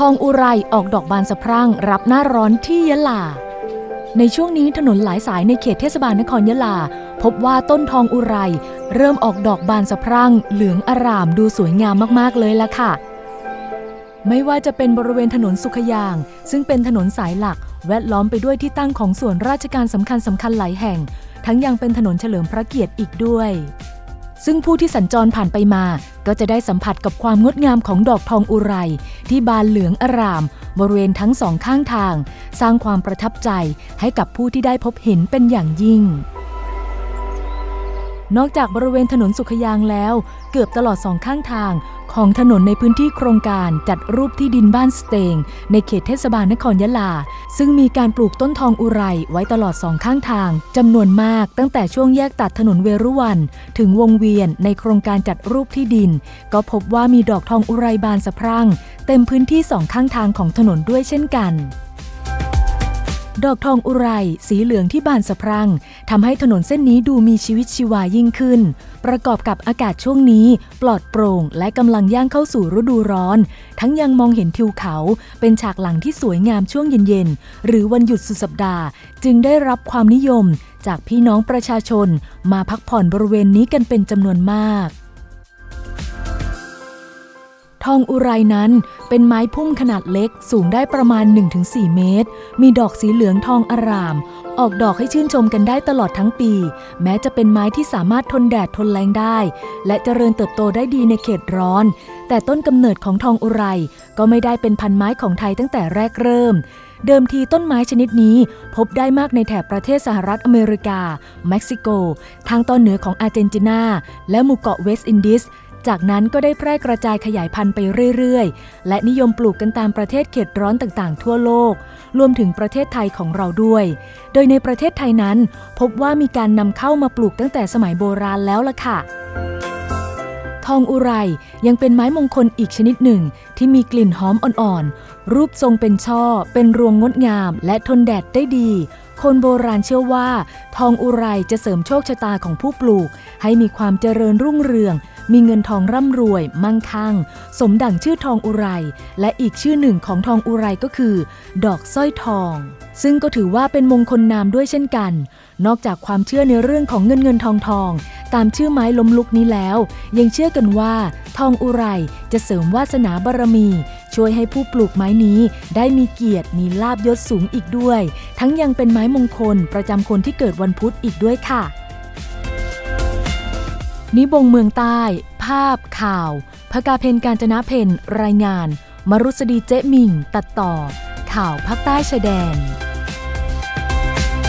ทองอุไรออกดอกบานสะพรั่งรับหน้าร้อนที่ยะลา ในช่วงนี้ถนนหลายสายในเขตเทศบาลนครยะลา พบว่าต้นทองอุไร เริ่มออกดอกบานสะพรั่งเหลืองอร่ามดูสวยงามมากๆเลยละค่ะ ไม่ว่าจะเป็นบริเวณถนนสุขยาง ซึ่งเป็นถนนสายหลัก แวดล้อมไปด้วยที่ตั้งของส่วนราชการสำคัญสำคัญหลายแห่ง ทั้งยังเป็นถนนเฉลิมพระเกียรติอีกด้วย ซึ่งผู้ที่สัญจรผ่านไปมา ก็จะได้สัมผัสกับความงดงามของดอกทองอุไร ที่บานเหลืองอร่าม บริเวณทั้งสองข้างทาง สร้างความประทับใจให้กับผู้ที่ได้พบเห็นเป็นอย่างยิ่ง นอกจากบริเวณถนนสุขยางแล้ว เกือบตลอดสองข้างทาง ของถนนในพื้นที่โครงการจัดรูปที่ดินบ้านสเตง ในเขตเทศบาลนครยะลา ซึ่งมีการปลูกต้นทองอุไรไว้ตลอดสองข้างทางจำนวนมากตั้งแต่ช่วงแยกตัดถนนเวรุวัน ถึงวงเวียนในโครงการจัดรูปที่ดิน ก็พบว่ามีดอกทองอุไรบานสะพรั่ง เต็มพื้นที่สองข้างทางของถนนด้วยเช่นกัน ดอกทองอุไรสีเหลืองที่บานสะพรั่งทำให้ถนนเส้นนี้ดูมีชีวิตชีวายิ่งขึ้น ประกอบกับอากาศช่วงนี้ปลอดโปร่งและกำลังย่างเข้าสู่ฤดูร้อน ทั้งยังมองเห็นทิวเขาเป็นฉากหลังที่สวยงามช่วงเย็นๆ หรือวันหยุดสุดสัปดาห์ จึงได้รับความนิยมจากพี่น้องประชาชน มาพักผ่อนบริเวณนี้กันเป็นจำนวนมาก ทองอุไรนั้นเป็นไม้พุ่มขนาดเล็กสูงได้ประมาณ 1-4 เมตร มีดอกสีเหลืองทองอร่าม ออกดอกให้ชื่นชมกันได้ตลอดทั้งปี แม้จะเป็นไม้ที่สามารถทนแดดทนแรงได้ และเจริญเติบโตได้ดีในเขตร้อน แต่ต้นกำเนิดของทองอุไรก็ไม่ได้เป็นพันไม้ของไทยตั้งแต่แรกเริ่มเดิมทีต้นไม้ชนิดนี้พบได้มากในแถบประเทศสหรัฐอเมริกา เม็กซิโก ทางตอนเหนือของอาร์เจนตินา และหมู่เกาะเวสต์อินดิส จากนั้นก็ได้แพร่กระจายขยายพันธุ์ไปเรื่อยๆ และนิยมปลูกกันตามประเทศเขตร้อนต่างๆ ทั่วโลก รวมถึงประเทศไทยของเราด้วย โดยในประเทศไทยนั้น พบว่ามีการนำเข้ามาปลูกตั้งแต่สมัยโบราณแล้วล่ะค่ะทองอุไรยังเป็นไม้มงคลอีกชนิดหนึ่ง ที่มีกลิ่นหอมอ่อนๆ รูปทรงเป็นช่อ เป็นรวงงดงาม และทนแดดได้ดี คนโบราณเชื่อว่า ทองอุไรจะเสริมโชคชะตาของผู้ปลูก ให้มีความเจริญรุ่งเรือง มีเงินทองร่ำรวย มั่งคั่ง สมดั่งชื่อทองอุไร และอีกชื่อหนึ่งของทองอุไรก็คือ ดอกสร้อยทอง ซึ่งก็ถือว่าเป็นมงคลนามด้วยเช่นกัน นอกจากความเชื่อในเรื่องของเงินเงินทองทอง ตามชื่อไม้ล้มลุกนี้แล้ว ยังเชื่อกันว่า ทองอุไรจะเสริมวาสนาบารมี ช่วยให้ผู้ปลูกไม้นี้ได้มีเกียรติมีลาบยศสูงอีกด้วย ทั้งยังเป็นไม้มงคลประจำคนที่เกิดวันพุธอีกด้วยค่ะ นิบงเมืองใต้ ภาพข่าวพกาเพนการจนะเพนรายงาน มรุษดีเจ๊มิง ตัดต่อ ข่าวภาคใต้ชายแดน